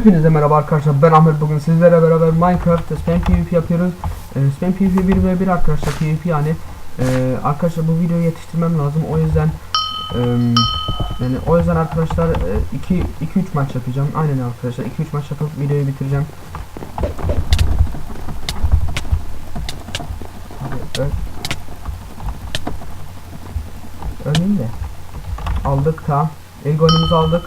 Hepinize merhaba arkadaşlar ben Ahmet. Bugün sizlere beraber Minecraft'ta spam PvP yapıyoruz. Ee, Spam PvP 1 ve 1 arkadaşlar PvP yani. Ee, Arkadaşlar bu videoyu yetiştirmem lazım o yüzden ee, Yani o yüzden arkadaşlar 2 2 3 maç yapacağım. Aynen arkadaşlar 2 3 maç yapıp videoyu bitireceğim. Hadi öl Ölmeyeyim de Aldık tamam. İlk oyunumuzu aldık.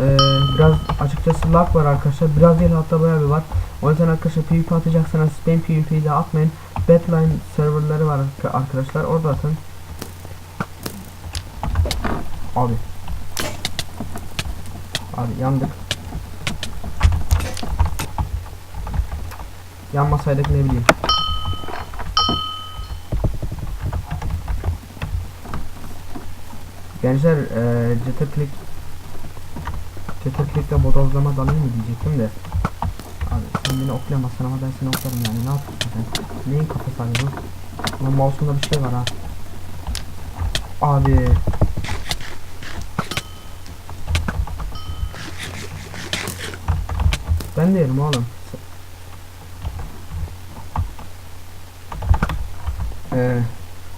Ee, biraz açıkçası lag var arkadaşlar. Biraz değil hatta bayağı bir var. O yüzden arkadaşlar PvP atacaksanız spam PvP'de atmayın. Badline serverları var arka- arkadaşlar. Orada atın. Abi. Abi yandık. Yanmasaydık ne bileyim. Gençler eee Jitter Click'le bodozlama dalayım mı diyecektim de. Abi sen beni oklayamazsın ama ben seni oklarım yani. Ne yapıyorsun sen? Neyin kafası abi bu? Ulan mouse'umda bir şey var ha. Abi. Ben de yerim oğlum. Eee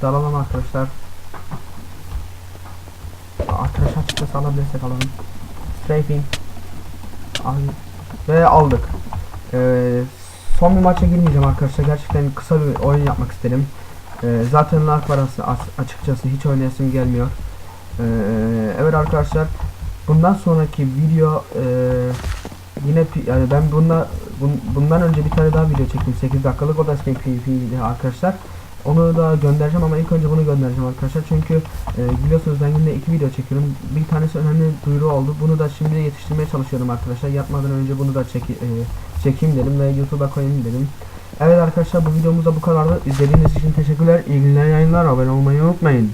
Dalalım arkadaşlar. Arkadaş açıkçası alabilirsek alalım Strafing Ve aldık. Ee, Son bir maça girmeyeceğim arkadaşlar. Gerçekten kısa bir oyun yapmak istedim. Ee, Zaten lag var as- as- açıkçası hiç oynayasım gelmiyor. Ee, Evet arkadaşlar. Bundan sonraki video ee, Yine yani ben bunda bun- bundan önce bir tane daha video çektim. 8 dakikalık. O da PvP arkadaşlar onu da göndereceğim ama ilk önce bunu göndereceğim arkadaşlar çünkü e, biliyorsunuz ben günde iki video çekiyorum. Bir tanesi önemli duyuru oldu. Bunu da şimdi yetiştirmeye çalışıyorum arkadaşlar. Yapmadan önce bunu da çek e, çekeyim dedim ve YouTube'a koyayım dedim. Evet arkadaşlar bu videomuz da bu kadardı. İzlediğiniz için teşekkürler. İyi günler yayınlar. Abone olmayı unutmayın.